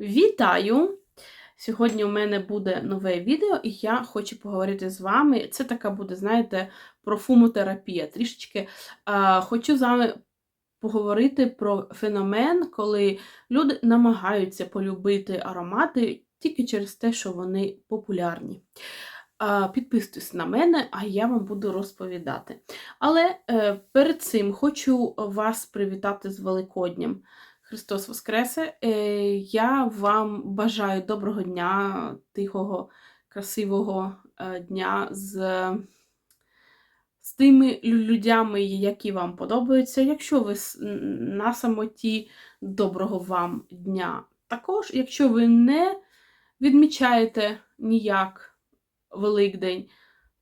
Вітаю! Сьогодні у мене буде нове відео, і я хочу поговорити з вами. Це така буде, знаєте, про фумотерапія. Трішечки а, хочу з вами поговорити про феномен, коли люди намагаються полюбити аромати тільки через те, що вони популярні. Підписуйтесь на мене, а я вам буду розповідати. Але е, перед цим хочу вас привітати з Великоднем. Христос Воскресе! Е, Я вам бажаю доброго дня, тихого, красивого е, дня з, з тими лю- людями, які вам подобаються. Якщо ви на самоті, доброго вам дня. Також, якщо ви не відмічаєте ніяк Великдень,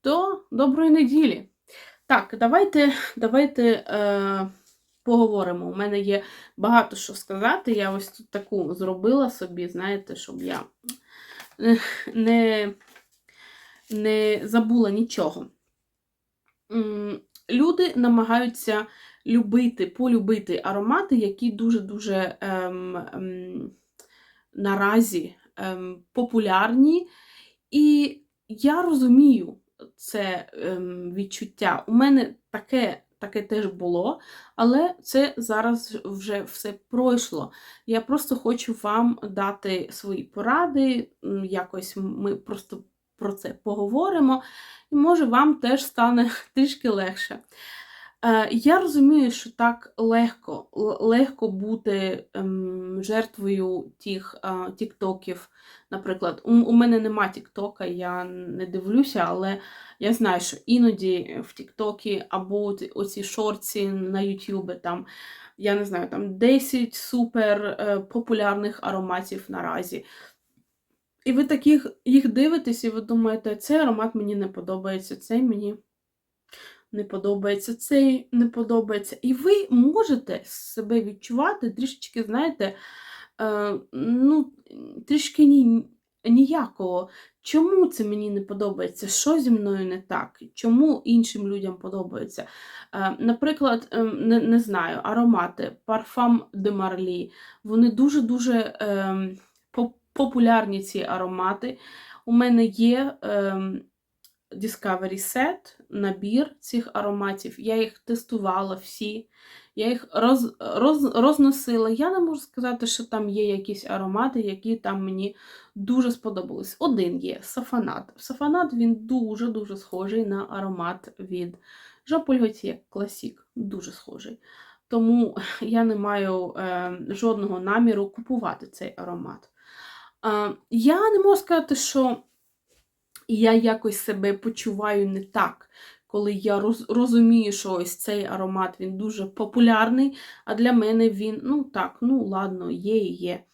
то доброї неділі. Так, давайте, давайте е, поговоримо. У мене є багато що сказати. Я ось тут таку зробила собі, знаєте, щоб я не, не забула нічого. Люди намагаються любити, полюбити аромати, які дуже-дуже ем, ем, наразі ем, популярні. І я розумію це ем, відчуття. У мене таке, таке теж було, але це зараз вже все пройшло. Я просто хочу вам дати свої поради, якось ми просто про це поговоримо, і може вам теж стане трішки легше. Е, Я розумію, що так легко, легко бути ем, жертвою тих е, тіктоків. Наприклад, у, у мене нема тіктока, я не дивлюся, але я знаю, що іноді в Тіктокі або оці шорці на Ютубі, там, я не знаю, там 10 супер е, популярних ароматів наразі. І ви таких їх дивитесь, і ви думаєте, цей аромат мені не подобається, цей мені не подобається, цей не подобається. І ви можете себе відчувати трішечки, знаєте, е, ну, трішки ні, ніякого. Чому це мені не подобається? Що зі мною не так? Чому іншим людям подобається? Е, наприклад, е, не, не знаю, аромати Parfum de Marly, вони дуже-дуже е, популярні ці аромати. У мене є е, Discovery Set, набір цих ароматів. Я їх тестувала всі, я їх роз, роз, розносила. Я не можу сказати, що там є якісь аромати, які там мені дуже сподобались. Один є сафанат. Сафанат він дуже-дуже схожий на аромат від Paul Gaultier Дуже схожий. Тому я не маю е, жодного наміру купувати цей аромат. Е, я не можу сказати, що я якось себе почуваю не так, коли я роз, розумію, що ось цей аромат він дуже популярний, а для мене він, ну так, ну ладно, є і є.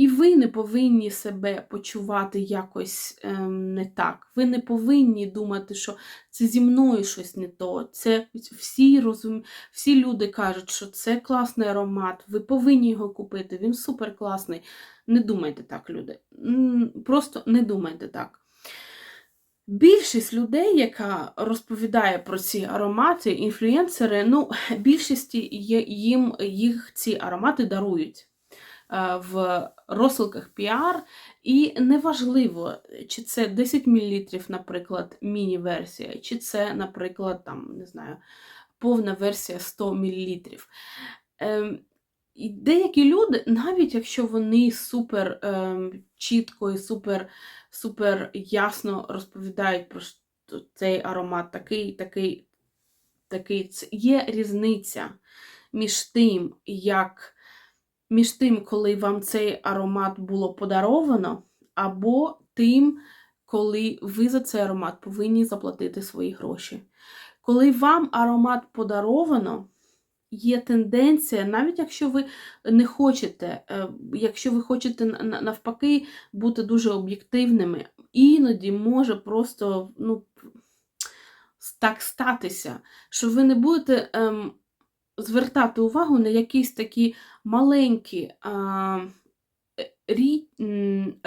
І ви не повинні себе почувати якось ем, не так. Ви не повинні думати, що це зі мною щось не то. Це всі розум... всі люди кажуть, що це класний аромат, ви повинні його купити, він супер класний. Не думайте так, люди. Просто не думайте так. Більшість людей, яка розповідає про ці аромати, інфлюенсери, ну, більшості є- їм їх ці аромати дарують е, в розсилках піар. І неважливо, чи це 10 мл, наприклад, міні-версія, чи це, наприклад, там, не знаю, повна версія 100 мл. І деякі люди, навіть якщо вони супер ем, чітко і супер, супер ясно розповідають про цей аромат, такий, такий, такий, це- є різниця між тим, як між тим, коли вам цей аромат було подаровано, або тим, коли ви за цей аромат повинні заплатити свої гроші. Коли вам аромат подаровано, є тенденція, навіть якщо ви не хочете, е, якщо ви хочете на- на- навпаки бути дуже об'єктивними, іноді може просто ну, так статися, що ви не будете ем, звертати увагу на якісь такі маленькі а, е, рі,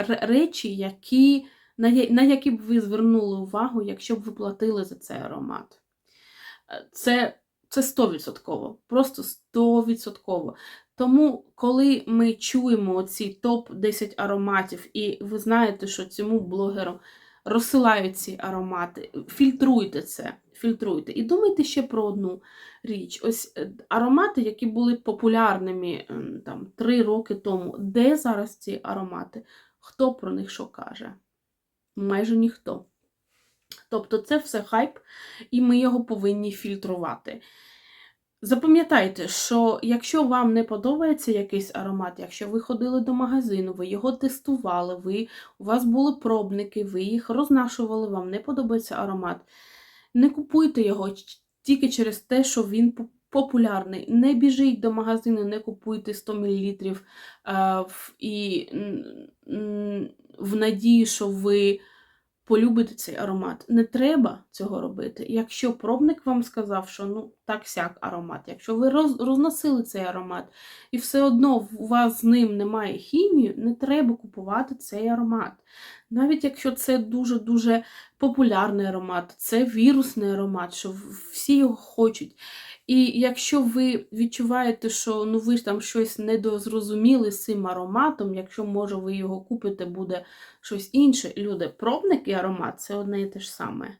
речі, які, на, на які б ви звернули увагу, якщо б ви платили за цей аромат. Е, Це, це 100%, просто 100%. Тому, коли ми чуємо ці топ-10 ароматів, і ви знаєте, що цьому блогеру розсилають ці аромати, фільтруйте це, фільтруйте. І думайте ще про одну річ. Ось е, аромати, які були популярними ем, там, 3 роки тому. Де зараз ці аромати? Хто про них що каже? Майже ніхто. Тобто це все хайп, і ми його повинні фільтрувати. Запам'ятайте, що якщо вам не подобається якийсь аромат, якщо ви ходили до магазину, ви його тестували, ви, у вас були пробники, ви їх рознашували, вам не подобається аромат, не купуйте його тільки через те, що він популярний. Не біжіть до магазину, не купуйте 100 мл е, і в надії, що ви полюбите цей аромат. Не треба цього робити. Якщо пробник вам сказав, що ну так сяк аромат, якщо ви роз, розносили цей аромат, і все одно у вас з ним немає хімії, не треба купувати цей аромат. Навіть якщо це дуже-дуже популярний аромат, це вірусний аромат, що всі його хочуть. І якщо ви відчуваєте, що ну ви ж там щось недозрозуміли з цим ароматом, якщо, може, ви його купите, буде щось інше. Люди, пробник і аромат це одне і те ж саме.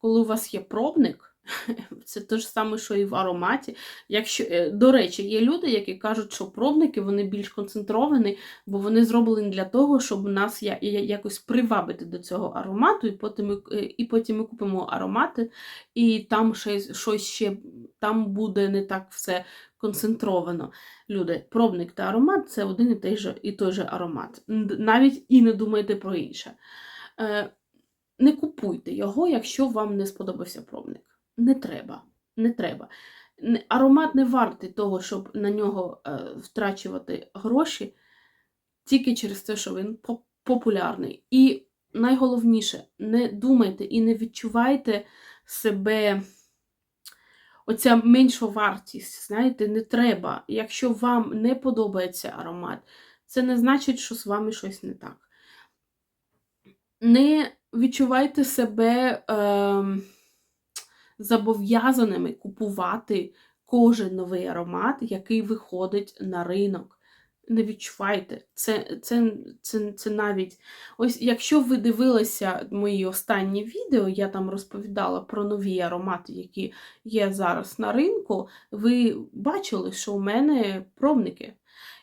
Коли у вас є пробник, це те ж саме, що і в ароматі. Якщо, е, До речі, є люди, які кажуть, що пробники вони більш концентровані, бо вони зроблені для того, щоб нас якось привабити до цього аромату, і потім ми, е, і потім ми купимо аромати, і там щось, щось ще там буде не так все концентровано. Люди, пробник та аромат це один і той же, і той же аромат. Навіть і не думайте про інше. Е, не купуйте його, якщо вам не сподобався пробник не треба. Не треба. Аромат не вартий того, щоб на нього е, втрачувати гроші тільки через те, що він популярний. І найголовніше, не думайте і не відчувайте себе. Оця меншу вартість, знаєте, не треба. Якщо вам не подобається аромат, це не значить, що з вами щось не так. Не відчувайте себе. Е зобов'язаними купувати кожен новий аромат, який виходить на ринок. Не відчувайте, це це, це, це навіть. Ось, якщо ви дивилися мої останні відео, я там розповідала про нові аромати, які є зараз на ринку, ви бачили, що у мене пробники.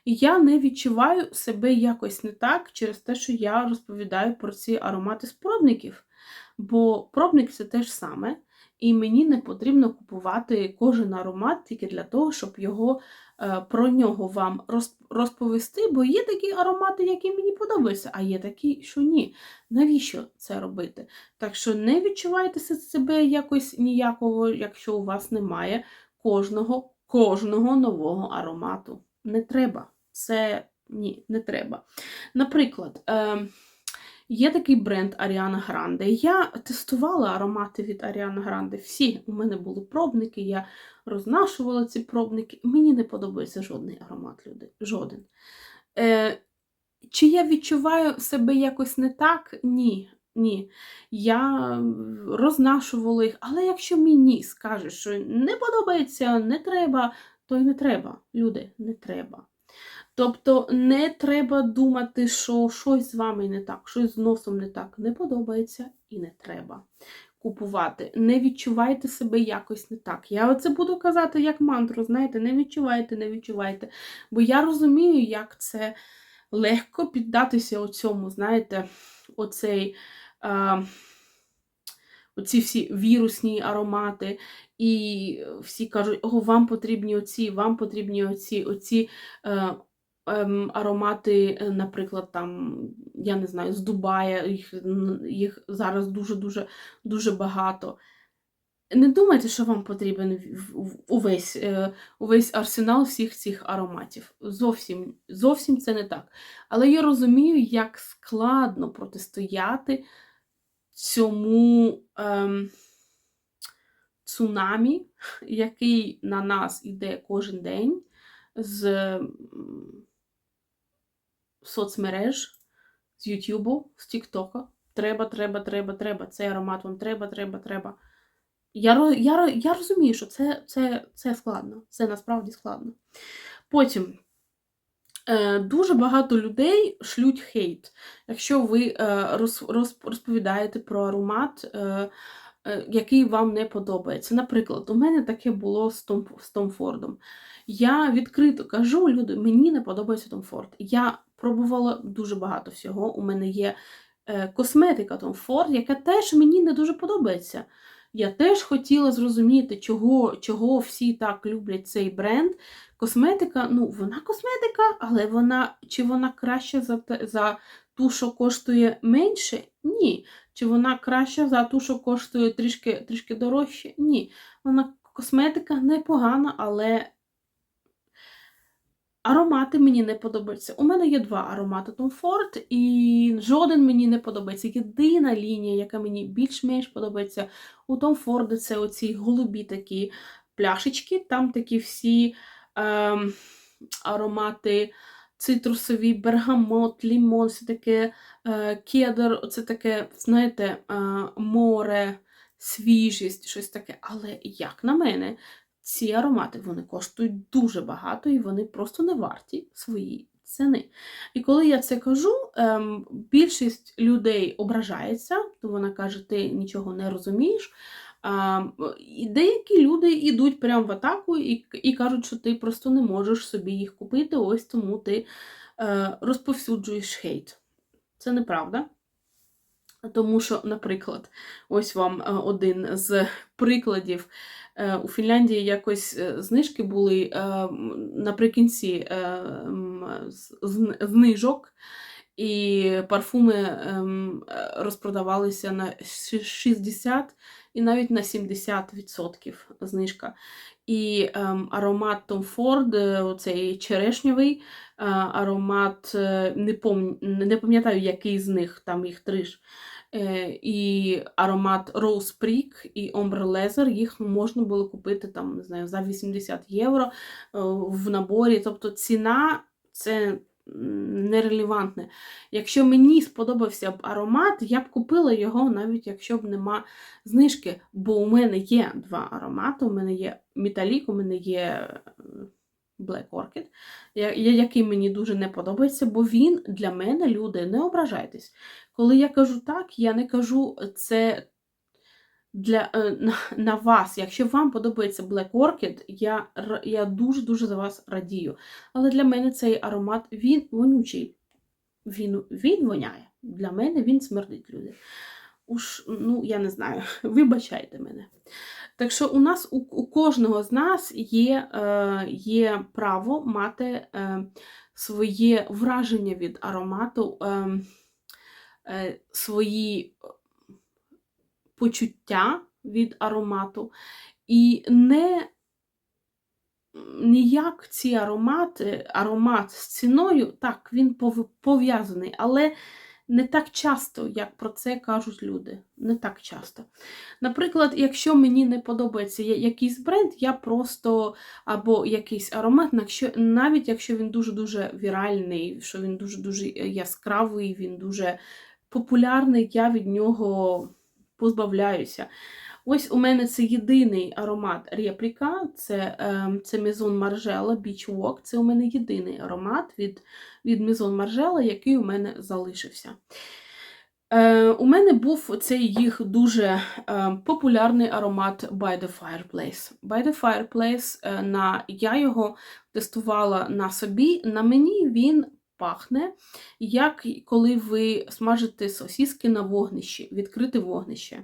І я не відчуваю себе якось не так через те, що я розповідаю про ці аромати з пробників. Бо пробник це те ж саме. І мені не потрібно купувати кожен аромат тільки для того, щоб його, е, про нього вам розповісти, бо є такі аромати, які мені подобаються, а є такі, що ні. Навіщо це робити? Так що не відчувайте себе якось ніякого, якщо у вас немає кожного, кожного нового аромату. Не треба. Це ні, не треба. Наприклад, е, Є такий бренд Аріана Гранде. Я тестувала аромати від Аріана Гранде. Всі у мене були пробники, я рознашувала ці пробники. Мені не подобається жодний аромат люди. Жоден. Е, Чи я відчуваю себе якось не так? Ні. Ні. Я рознашувала їх, але якщо мені скаже, що не подобається, не треба, то й не треба. Люди, не треба. Тобто не треба думати, що щось з вами не так, щось з носом не так не подобається і не треба купувати. Не відчувайте себе якось не так. Я оце буду казати як мантру, знаєте, не відчувайте, не відчувайте. Бо я розумію, як це легко піддатися оцьому, знаєте, оцей. А, Оці всі вірусні аромати, і всі кажуть, о, вам потрібні оці, вам потрібні оці, оці е, аромати, е, наприклад, там, я не знаю, з Дубая, їх їх зараз дуже-дуже дуже багато. Не думайте, що вам потрібен увесь е, увесь арсенал всіх цих ароматів. Зовсім зовсім це не так. Але я розумію, як складно протистояти цьому ем, цунамі, який на нас іде кожен день з соцмереж, з Ютубу, з Тіктока. Треба, треба, треба, треба. Цей аромат вам треба, треба, треба. Я я, я розумію, що це, це, це складно, це насправді складно. Потім Е, Дуже багато людей шлють хейт. Якщо ви е, роз- роз- розповідаєте про аромат, е, е, який вам не подобається. Наприклад, у мене таке було з Том, з Том Фордом. Я відкрито кажу, люди, мені не подобається Том Форд. Я пробувала дуже багато всього. У мене є е, косметика Том Форд, яка теж мені не дуже подобається. Я теж хотіла зрозуміти, чого, чого всі так люблять цей бренд. Косметика, ну, вона косметика, але вона чи вона краща за, за ту, що коштує менше? Ні. Чи вона краща за ту, що коштує трішки, трішки дорожче? Ні. Вона косметика непогана, але аромати мені не подобаються. У мене є два аромати Tom Ford, і жоден мені не подобається. Єдина лінія, яка мені більш-менш подобається у Tom Ford, це оці голубі такі пляшечки, там такі всі ем, аромати цитрусові, бергамот, лімон, все таке е, кедр, оце таке, знаєте, е, море, свіжість, щось таке. Але як на мене, ці аромати вони коштують дуже багато і вони просто не варті своєї ціни. І коли я це кажу, ем, більшість людей ображається, то вона каже, ти нічого не розумієш. А, і деякі люди йдуть прямо в атаку і, і кажуть, що ти просто не можеш собі їх купити, ось тому ти е, розповсюджуєш хейт. Це неправда. Тому що, наприклад, ось вам е, один з прикладів. Е, У Фінляндії якось е, знижки були наприкінці знижок, і парфуми розпродавалися на ши- 60 і навіть на 70% знижка. І аромат Tom Ford, оцей черешньовий, аромат, не, пам'ятаю, який з них, там їх три. Е, і аромат Rose Prick і Ombre Leather, їх можна було купити там, не знаю, за 80 євро е, в наборі. Тобто ціна це нерелевантне. Якщо мені сподобався б аромат, я б купила його, навіть якщо б нема знижки. Бо у мене є два аромати. У мене є Металік, у мене є е, Black Orchid, який мені дуже не подобається, бо він для мене, люди, не ображайтесь. Коли я кажу так, я не кажу це для, е, на, на вас. Якщо вам подобається Black Orchid, я, я дуже-дуже за вас радію. Але для мене цей аромат він вонючий. Він, він воняє. Для мене він смердить люди. Уж, ну, я не знаю, вибачайте мене. Так що у нас у, у кожного з нас є, е, є право мати е, своє враження від аромату, е, е, свої почуття від аромату. І не ніяк ці аромати, аромат з ціною, так, він пов- пов'язаний, але не так часто, як про це кажуть люди. Не так часто. Наприклад, якщо мені не подобається якийсь бренд, я просто або якийсь аромат, навіть якщо він дуже-дуже віральний, що він дуже-дуже яскравий, він дуже популярний, я від нього позбавляюся. Ось у мене це єдиний аромат репліка, це, е, це Maison Margiela Beach Walk. Це у мене єдиний аромат від, від Maison Margiela, який у мене залишився. Е, у мене був цей їх дуже е, популярний аромат By the Fireplace. By the Fireplace, е, на, я його тестувала на собі. На мені він пахне, як коли ви смажите сосіски на вогнищі, відкрите вогнище.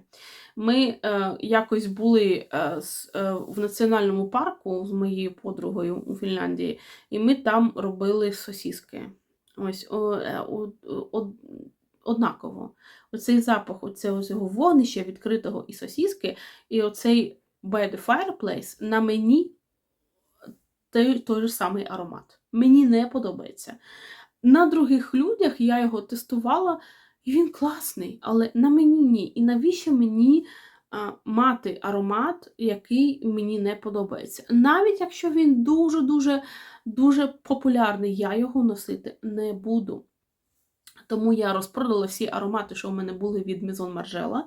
Ми е, якось були е, з, е, в національному парку з моєю подругою у Фінляндії, і ми там робили сосіски. Ось о, е, о, о, однаково. Оцей запах оцього цього вогнища відкритого і сосіски, і оцей by the fireplace на мені той, той же самий аромат. Мені не подобається. На других людях я його тестувала, і він класний, але на мені ні. І навіщо мені а, мати аромат, який мені не подобається? Навіть якщо він дуже-дуже дуже популярний, я його носити не буду. Тому я розпродала всі аромати, що у мене були від Maison Margiela.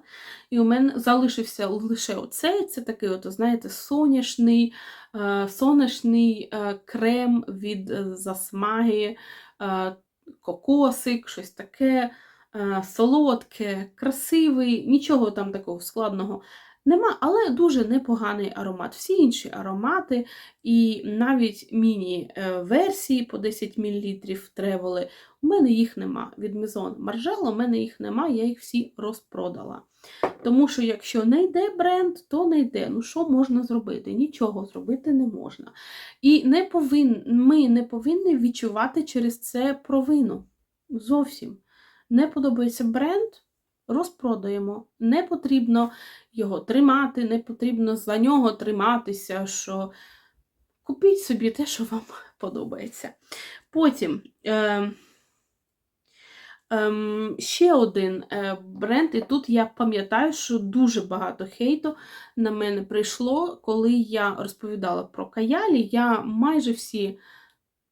І у мене залишився лише оцей. Це такий, от, знаєте, соняшний, е, сонячний е, крем від е, засмаги, кокосик, щось таке, солодке, красивий, нічого там такого складного. Нема, але дуже непоганий аромат. Всі інші аромати, і навіть міні-версії по 10 мл тревели, у мене їх нема. Від Maison Margiela у мене їх нема, я їх всі розпродала. Тому що, якщо не йде бренд, то не йде. Ну, що можна зробити? Нічого зробити не можна. І не повин... ми не повинні відчувати через це провину. Зовсім. Не подобається бренд, розпродаємо. Не потрібно його тримати, не потрібно за нього триматися. що Купіть собі те, що вам подобається. Потім. Е... Ем, ще один е, бренд, і тут я пам'ятаю, що дуже багато хейту на мене прийшло, коли я розповідала про каялі. Я майже всі,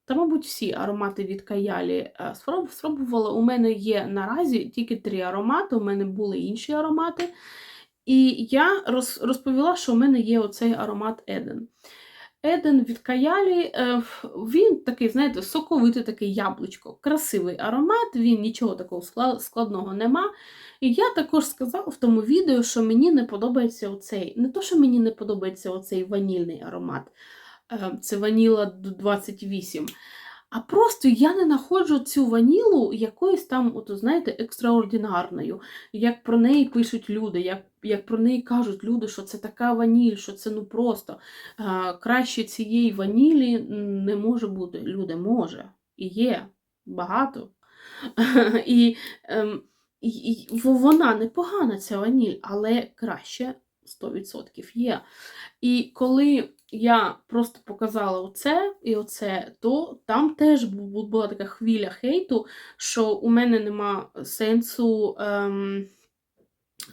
та, мабуть, всі аромати від каялі е, спробувала. У мене є наразі тільки три аромати, у мене були інші аромати. І я розповіла, що у мене є оцей аромат Еден. Еден від Каялі, е, він такий, знаєте, соковитий такий яблучко, красивий аромат, він нічого такого складного нема. І я також сказала в тому відео, що мені не подобається оцей. Не то, що мені не подобається оцей ванільний аромат, це ваніла 28. А просто я не знаходжу цю ванілу якоюсь там, от, знаєте, екстраординарною, як про неї пишуть люди, як як про неї кажуть люди, що це така ваніль, що це ну просто а, краще цієї ванілі не може бути. Люди може і є багато. І, ем, вона непогана, ця ваніль, але краще 100% є. І коли я просто показала оце і оце, то там теж була така хвиля хейту, що у мене нема сенсу ем,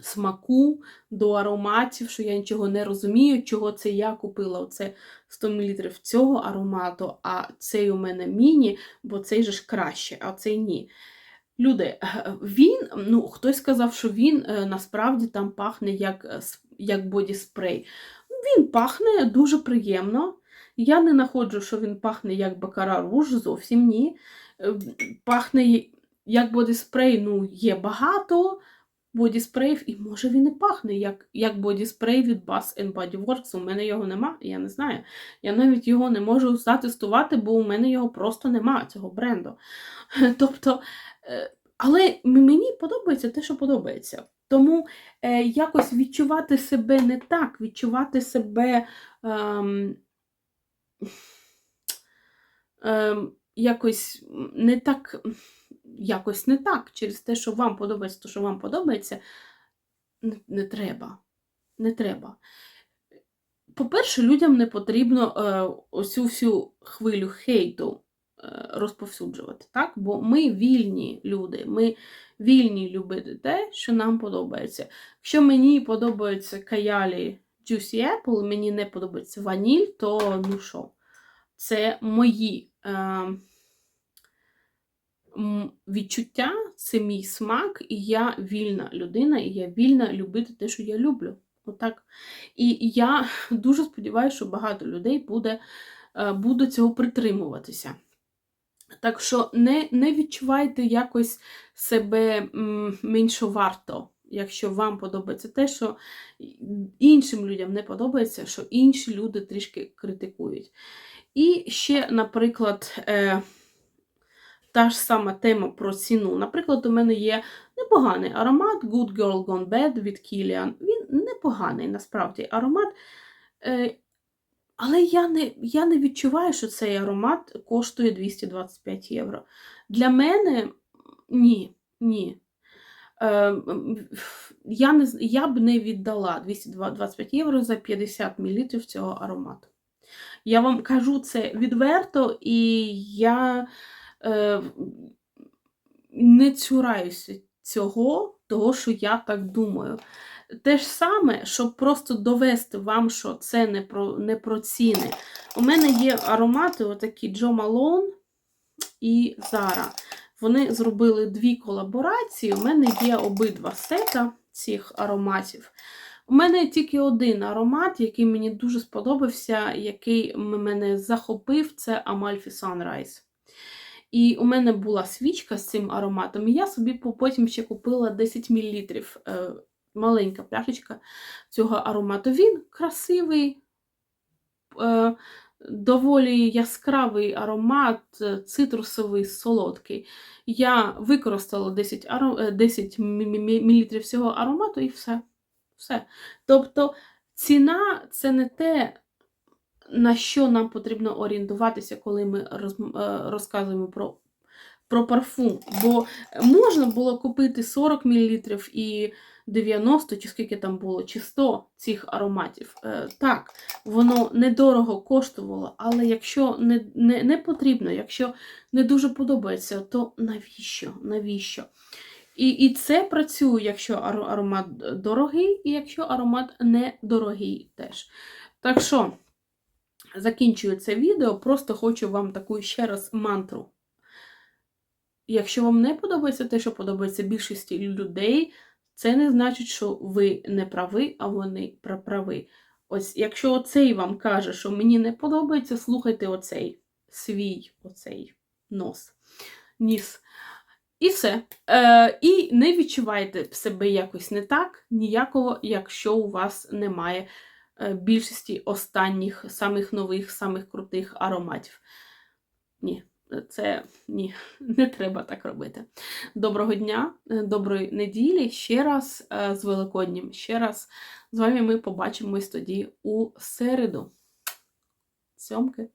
смаку до ароматів, що я нічого не розумію, чого це я купила оце 100 мл цього аромату, а цей у мене міні, бо цей же ж краще, а цей ні. Люди, він, ну, хтось сказав, що він е, насправді там пахне як е, як боді-спрей. Він пахне дуже приємно. Я не знаходжу, що він пахне як бакара руж, зовсім ні. Е, пахне як бодіспрей, ну, є багато бодіспреїв, і може він і пахне, як як бодіспрей від Bath Body Works. У мене його нема, я не знаю. Я навіть його не можу затестувати, бо у мене його просто нема, цього бренду. Тобто, е, але мені подобається те, що подобається. Тому е, якось відчувати себе не так, відчувати себе ем, ем, якось не так, якось не так, через те, що вам подобається, то, що вам подобається, не, не треба. Не треба. По-перше, людям не потрібно е, ось всю хвилю хейту е, розповсюджувати, так? бо ми вільні люди, ми вільні любити те, що нам подобається. Якщо мені подобається каялі Juicy Apple, мені не подобається ваніль, то ну що, це мої е, відчуття, це мій смак, і я вільна людина, і я вільна любити те, що я люблю. Отак. І я дуже сподіваюся, що багато людей буде, е, буде цього притримуватися. Так що не не відчувайте якось себе меншоварто, якщо вам подобається те, що іншим людям не подобається, що інші люди трішки критикують. І ще, наприклад, е, та ж сама тема про ціну. Наприклад, у мене є непоганий аромат Good Girl Gone Bad від Kilian. Він непоганий насправді аромат. Але я не я не відчуваю, що цей аромат коштує 225 євро. Для мене ні. ні. Е, я не, я б не віддала 225 євро за 50 мл цього аромату. Я вам кажу це відверто, і я е, не цураюся цього, того, що я так думаю. Те ж саме, щоб просто довести вам, що це не про не про ціни. У мене є аромати, отакі Джо Малон і Зара. Вони зробили дві колаборації. У мене є обидва сета цих ароматів. У мене тільки один аромат, який мені дуже сподобався, який мене захопив, це Amalfi Sunrise. І у мене була свічка з цим ароматом, і я собі потім ще купила 10 мл. Маленька пляшечка цього аромату. Він красивий, е, доволі яскравий аромат, е, цитрусовий, солодкий. Я використала 10, аро- е, 10 мл цього аромату і все. все. Тобто ціна це не те, на що нам потрібно орієнтуватися, коли ми е, розказуємо про, про парфум. Бо можна було купити 40 мл і 90, чи скільки там було, чи 100 цих ароматів. Е, Так, воно недорого коштувало, але якщо не, не, не потрібно, якщо не дуже подобається, то навіщо? Навіщо? І, і це працює, якщо аромат дорогий, і якщо аромат недорогий теж. Так що, закінчую це відео, просто хочу вам таку ще раз мантру. Якщо вам не подобається те, що подобається більшості людей, це не значить, що ви не праві, а вони пра- праві. Ось, якщо оцей вам каже, що мені не подобається, слухайте оцей свій оцей нос, ніс. І все. Е, і не відчувайте себе якось не так, ніякого, якщо у вас немає е, більшості останніх, самих нових, самих крутих ароматів. Ні, це ні, не треба так робити. Доброго дня, е, доброї неділі. Ще раз е, з Великоднім. Ще раз з вами ми побачимось тоді у середу. Сьомки.